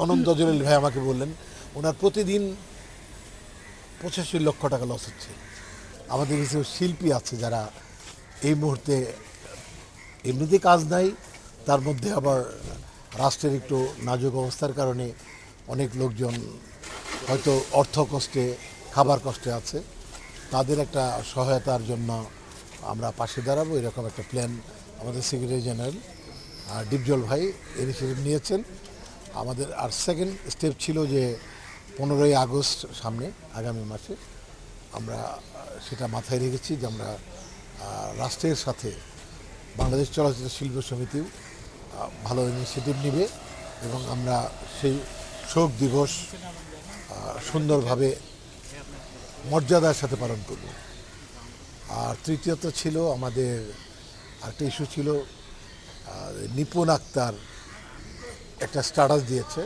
অনন্ত জলিল ভাই আমাকে বললেন, ওনার প্রতিদিন পঁচাশি লক্ষ টাকা লস হচ্ছে। আমাদের কিছু শিল্পী আছে যারা এই মুহূর্তে এমনিতে কাজ নাই, তার মধ্যে আবার রাষ্ট্রের একটু নাজুক অবস্থার কারণে অনেক লোকজন হয়তো অর্থ কষ্টে, খাবার কষ্টে আছে। তাদের একটা সহায়তার জন্য আমরা পাশে দাঁড়াবো, এরকম একটা প্ল্যান আমাদের সেক্রেটারি জেনারেল ডিপজল ভাই ইনিশিয়েটিভ নিয়েছেন। আমাদের আর সেকেন্ড স্টেপ ছিল যে পনেরোই আগস্ট সামনে, আগামী মাসে আমরা, সেটা মাথায় রেখেছি যে আমরা রাষ্ট্রের সাথে বাংলাদেশ চলচ্চিত্র শিল্প সমিতিও ভালো ইনিশিয়েটিভ নেবে এবং আমরা সেই শোক দিবস সুন্দরভাবে মর্যাদার সাথে পালন করব। আর তৃতীয়ত ছিল আমাদের একটা ইস্যু ছিল নিপুণ আক্তার একটা স্ট্যাটাস দিয়েছে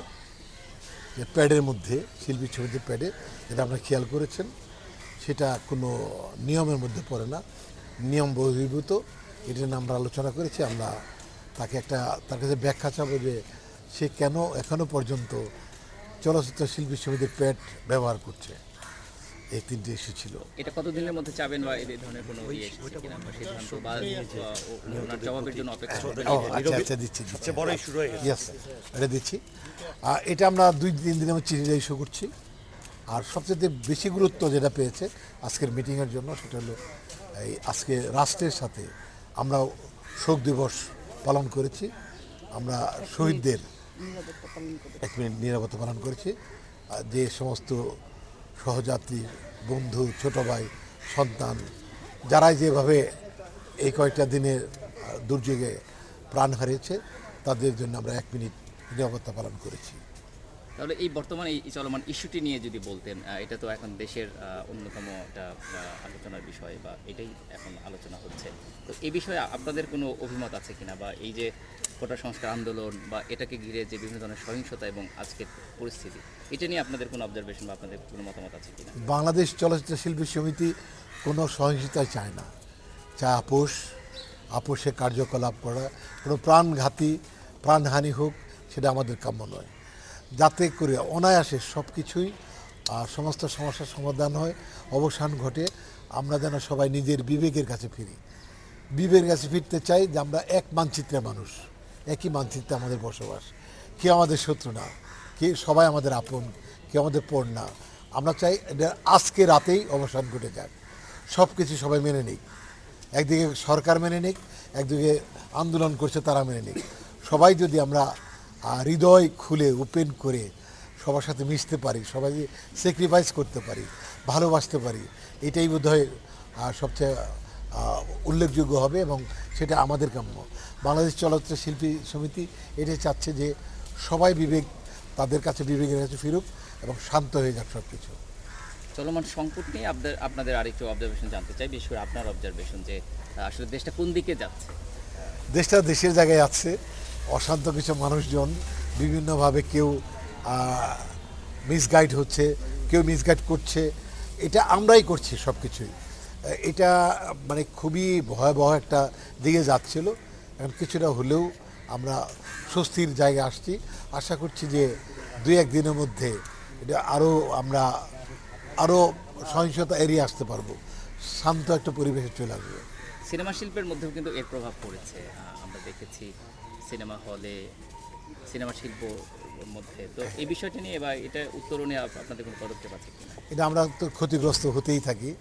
যে প্যাডের মধ্যে শিল্পীর ছবিতে প্যাডে যেটা আপনারা খেয়াল করেছেন, সেটা কোনো নিয়মের মধ্যে পড়ে না। নিয়ম বহির্ভূত এটা নিয়ে আমরা আলোচনা করেছি, আমরা তাকে একটা, তার কাছে ব্যাখ্যা চাবো যে সে কেন এখনও পর্যন্ত চলচ্চিত্র শিল্পী সমিতির প্যাড ব্যবহার করছে। এই তিনটে ইস্যু ছিল। এটা কতদিনের মধ্যে চাবেন বা এই ধরনের কোনো ইয়ে সিদ্ধান্ত বা ওনার জবাবের জন্য অপেক্ষা আচ্ছা আচ্ছা দিচ্ছি দিচ্ছি। বড়ই শুরু হয়ে গেছে। ইয়েস এটা দিচ্ছি। আর এটা আমরা দুই তিন দিনের মধ্যে চিঠিটা ইস্যু করছি। আর সবচেয়ে বেশি গুরুত্ব যেটা পেয়েছে আজকের মিটিংয়ের জন্য সেটা হলো এই আজকে রাষ্ট্রের সাথে আমরা শোক দিবস পালন করেছি। আমরা শহীদদের এক মিনিট নিরাপত্তা পালন করেছি। আর যে সমস্ত সহযাত্রী, বন্ধু, ছোট ভাই, সন্তান, যারাই যেভাবে এই কয়েকটা দিনের দুর্যোগে প্রাণ হারিয়েছে, তাদের জন্য আমরা এক মিনিট নিরাপত্তা পালন করেছি। তাহলে এই বর্তমানে এই চলমান ইস্যুটি নিয়ে যদি বলতেন এটা তো এখন দেশের অন্যতম একটা আলোচনার বিষয় বা এটাই এখন আলোচনা হচ্ছে। তো এই বিষয়ে আপনাদের কোনো অভিমত আছে কিনা বা এই যে কোটা সংস্কার আন্দোলন বা এটাকে ঘিরে যে বিভিন্ন ধরনের সহিংসতা এবং আজকের পরিস্থিতি, এটা নিয়ে আপনাদের কোনো অবজারভেশন বা আপনাদের কোনো মতামত আছে কিনা? বাংলাদেশ চলচ্চিত্র শিল্পী সমিতি কোনো সহিংসতায় চায় না। চায় আপোষ, আপোষে কার্যকলাপ করা, কোনো প্রাণঘাতী, প্রাণহানি হোক, সেটা আমাদের কাম্য নয়। যাতে করে অনায়াসে সব কিছুই সমস্ত সমস্যার সমাধান হয়, অবসান ঘটে, আমরা যেন সবাই নিজের বিবেকের কাছে ফিরি। বিবেকের কাছে ফিরতে চাই যে আমরা এক মানচিত্রের মানুষ। একই মানচিত্রে আমাদের বসবাস। কে আমাদের শত্রু না কে সবাই আমাদের আপন কে আমাদের পর না। আমরা চাই এটা আজকে রাতেই অবসান ঘটে যাক। সব কিছু সবাই মেনে নিক। একদিকে সরকার মেনে নিক, একদিকে আন্দোলন করছে তারা মেনে নিক। সবাই যদি আমরা হৃদয় খুলে, ওপেন করে সবার সাথে মিশতে পারি, সবাই স্যাক্রিফাইস করতে পারি, ভালোবাসতে পারি, এটাই বোধ হয় সবচেয়ে উল্লেখযোগ্য হবে এবং সেটা আমাদের কাম্য। বাংলাদেশ চলচ্চিত্র শিল্পী সমিতি এটাই চাচ্ছে যে সবাই বিবেক তাদের কাছে বিবেকের কাছে ফিরুক এবং শান্ত হয়ে যাক সব কিছু চলমান সংকট নিয়ে আপনাদের আপনাদের আরেকটু অবজারভেশন জানতে চাই বিশেষ করে আপনার অবজারভেশন যে আসলে দেশটা কোন দিকে যাচ্ছে? দেশটা দেশের জায়গায় আছে অশান্ত কিছু মানুষজন বিভিন্নভাবে কেউ মিসগাইড হচ্ছে কেউ মিসগাইড করছে এটা আমরাই করছি সব কিছুই এটা মানে খুবই ভয়াবহ একটা দিকে যাচ্ছিল। এখন কিছুটা হলেও আমরা স্বস্তির জায়গায় আসছি। আশা করছি যে দুই এক দিনের মধ্যে এটা আরও আমরা আরও সহিংসতা এড়িয়ে আসতে পারব। শান্ত একটা পরিবেশে চলে আসবে। সিনেমা শিল্পের মধ্যেও কিন্তু এর প্রভাব পড়েছে। আমরা দেখেছি সিনেমা হলে সিনেমা শিল্প মধ্যে। তো এই বিষয়টি নিয়ে বা এটা উত্তরণে আপ- আপনাদের কোনো পদক্ষেপ আছে কিনা? এটা আমরা তো ক্ষতিগ্রস্ত হতেই থাকি।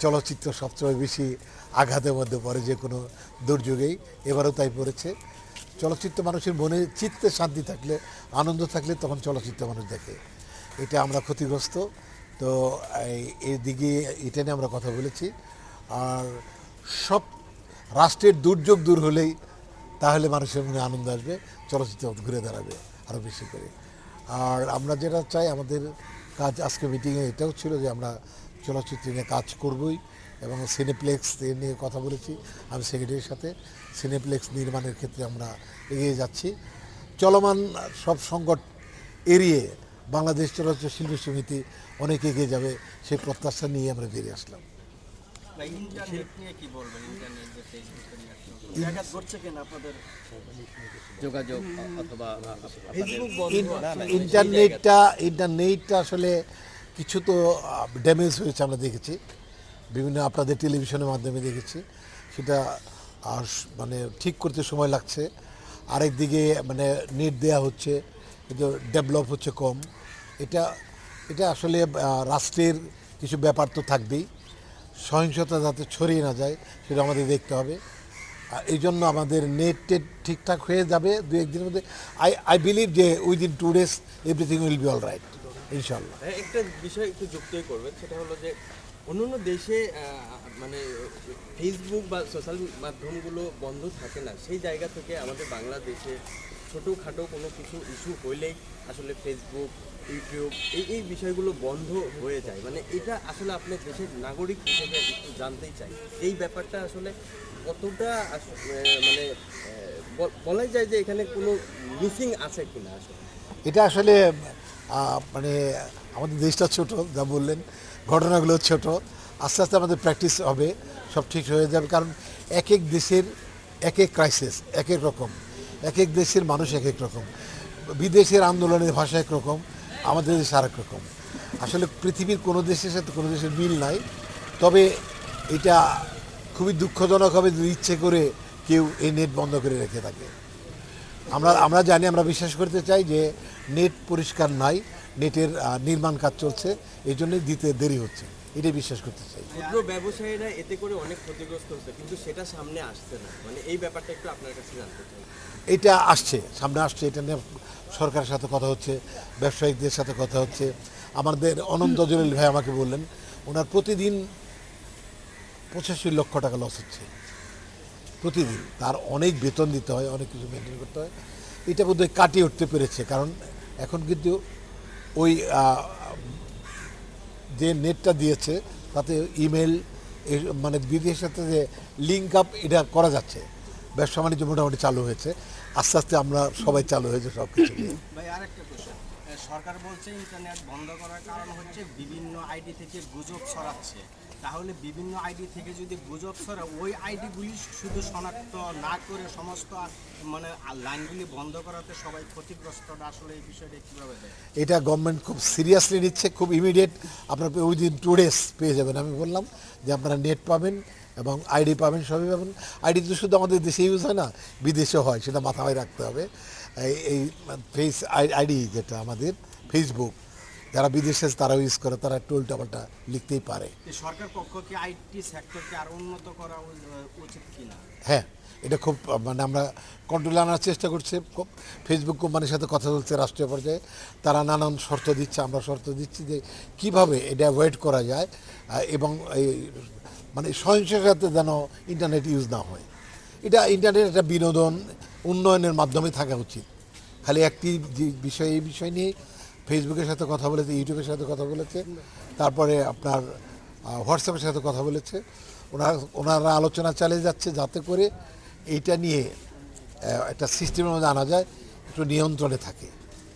চলচ্চিত্র সবচেয়ে বেশি আঘাতের মধ্যে পড়ে যে কোনো দুর্যোগেই। এবারও তাই পড়েছে। চলচ্চিত্র মানুষের মনে চিত্তে শান্তি থাকলে, আনন্দ থাকলে তখন চলচ্চিত্র মানুষ দেখে। এটা আমরা ক্ষতিগ্রস্ত। তো এই দিকে এটা নিয়ে আমরা কথা বলেছি। আর সব রাষ্ট্রের দুর্যোগ দূর হলেই তাহলে মানুষের মনে আনন্দ আসবে, চলচ্চিত্র ঘুরে দাঁড়াবে। আরও বেশি করে। আর আমরা যেটা চাই, আমাদের কাজ আজকে মিটিংয়ে এটাও ছিল যে আমরা চলচ্চিত্র নিয়ে কাজ করবই এবং সিনেপ্লেক্স নিয়ে কথা বলেছি। আমি সেক্রেটারির সাথে সিনেপ্লেক্স নির্মাণের ক্ষেত্রে আমরা এগিয়ে যাচ্ছি। চলমান সব সংকট এড়িয়ে বাংলাদেশ চলচ্চিত্র শিল্পী সমিতি অনেক এগিয়ে যাবে, সেই প্রত্যাশা নিয়ে আমরা বেরিয়ে আসলাম। বা ইন্টারনেট নিয়ে কি বলবেন ইন্টারনেট যে ফেসবুকে ব্যাঘাত ঘটছে কেন আপনাদের? যোগাযোগ অথবা আ- আ- আপনাদের ফেসবুক বন্ধ ইন- আছে। ইন্টারনেটটা ইন্টারনেটটা আসলে কিছু তো ড্যামেজ হয়েছে আমরা দেখেছি। বিভিন্ন আপনাদের টেলিভিশনের মাধ্যমে দেখেছি। সেটা আর মানে ঠিক করতে সময় লাগছে। আরেক দিকে মানে নেট দেয়া হচ্ছে কিন্তু ডেভেলপ হচ্ছে কম। এটা এটা আসলে রাষ্ট্রের কিছু ব্যাপার তো থাকবেই। সহিংসতা যাতে ছড়িয়ে না যায়, সেটা আমাদের দেখতে হবে। আর এই জন্য আমাদের নেট টেট ঠিকঠাক হয়ে যাবে দু একদিনের মধ্যে। আই আই বিলিভ যে within two days everything will be all right ইনশাল্লাহ একটা বিষয় একটু যুক্তই করবেন, সেটা হলো যে অন্যান্য দেশে মানে ফেসবুক বা সোশ্যাল মাধ্যমগুলো বন্ধ থাকে না, সেই জায়গা থেকে আমাদের বাংলাদেশে ছোটোখাটো কোনো কিছু ইস্যু হইলেই আসলে ফেসবুক ইউটিউব এই এই বিষয়গুলো বন্ধ হয়ে যায়। মানে এটা আসলে আপনার দেশের নাগরিক হিসেবে একটু জানতেই চাই। এই ব্যাপারটা আসলে কতটা মানে বলাই যায় যে এখানে কোনো মিসিং আছে কিনা আসলে? এটা আসলে মানে আমাদের দেশটা ছোট, যা বললেন, ঘটনাগুলো ছোট, আস্তে আস্তে আমাদের প্র্যাকটিস হবে, সব ঠিক হয়ে যাবে, কারণ এক এক দেশের এক এক ক্রাইসিস এক এক রকম। এক এক দেশের মানুষ এক এক রকম। বিদেশের আন্দোলনের ভাষা এক রকম, আমাদের দেশে আরেক রকম। আসলে পৃথিবীর কোনো দেশের সাথে কোনো দেশের মিল নাই। তবে এটা খুবই দুঃখজনক হবে যদি ইচ্ছে করে কেউ এই নেট বন্ধ করে রেখে থাকে। আমরা আমরা জানি, আমরা বিশ্বাস করতে চাই যে নেট পরিষ্কার নাই, নেটের নির্মাণ কাজ চলছে, এই জন্যই দিতে দেরি হচ্ছে। এটাই বিশ্বাস করতে চাই। ক্ষুদ্র ব্যবসায়ীরা এতে করে অনেক ক্ষতিগ্রস্ত হচ্ছে, কিন্তু সেটা সামনে আসছে না। মানে এই ব্যাপারটা একটু আপনার কাছে জানতে চাই। এটা আসছে, সামনে আসছে, এটা নিয়ে সরকারের সাথে কথা হচ্ছে ব্যবসায়িকদের সাথে কথা হচ্ছে। আমাদের অনন্ত জলিল ভাই আমাকে বললেন, ওনার প্রতিদিন পঁচাশি লক্ষ টাকা লস হচ্ছে। প্রতিদিন। তার অনেক বেতন দিতে হয়, অনেক কিছু মেনটেন করতে হয়। এটা বোধহয় কাটিয়ে উঠতে পেরেছে, কারণ এখন কিন্তু ওই যে নেটটা দিয়েছে, তাতে ইমেল মানে বিদেশের সাথে যে লিঙ্ক আপ এটা করা যাচ্ছে। ব্যবসা বাণিজ্য মোটামুটি চালু হয়েছে। আস্তে আস্তে আমরা সবাই চালু হয়েছে সব কিছু নিয়ে। ভাই আরেকটা কোশ্চেন সরকার বলছে ইন্টারনেট বন্ধ করার কারণ হচ্ছে বিভিন্ন আইডি থেকে গুজব ছড়াচ্ছে। তাহলে বিভিন্ন আইডি থেকে যদি গুজব ছড়া ওই আইডিগুলি শুধু শনাক্ত না করে সমস্ত মানে লাইনগুলি বন্ধ করাতে সবাই ক্ষতিগ্রস্তটা আসলে এই বিষয়টা কীভাবে দেয় এটা গভর্নমেন্ট খুব সিরিয়াসলি নিচ্ছে খুব ইমিডিয়েট আপনার উইদিন টু ডেজ পেয়ে যাবেন। আমি বললাম যে আপনারা নেট পাবেন এবং আইডি পাবেন সবই পাবেন। আইডি তো শুধু আমাদের দেশে ইউজ হয় না বিদেশেও হয় সেটা মাথায় রাখতে হবে। এই ফেস আইডি যেটা আমাদের ফেসবুক যারা বিদেশে তারা ইউজ করে তারা একটু উল্টাপাল্টা লিখতেই পারে। সরকার পক্ষ কি আইটি সেক্টরকে আর উন্নত করা উচিত কিনা? হ্যাঁ এটা খুব মানে আমরা কন্ট্রোলে আনার চেষ্টা করছি। খুব ফেসবুক কোম্পানির সাথে কথা বলছে রাষ্ট্রীয় পর্যায়ে। তারা নানান শর্ত দিচ্ছে আমরা শর্ত দিচ্ছি যে কীভাবে এটা অ্যাভয়েড করা যায় এবং এই মানে সহিংসের সাথে যেন ইন্টারনেট ইউজ না হয়। এটা ইন্টারনেট একটা বিনোদন, উন্নয়নের মাধ্যমে থাকা উচিত। খালি একটি বিষয়, এই বিষয় নিয়ে ফেসবুকের সাথে কথা বলেছে ইউটিউবের সাথে কথা বলেছে, তারপরে আপনার হোয়াটসঅ্যাপের সাথে কথা বলেছে ওনারা ওনারা আলোচনা চালিয়ে যাচ্ছে যাতে করে এইটা নিয়ে একটা সিস্টেমের মধ্যে আনা যায়, একটু নিয়ন্ত্রণে থাকে।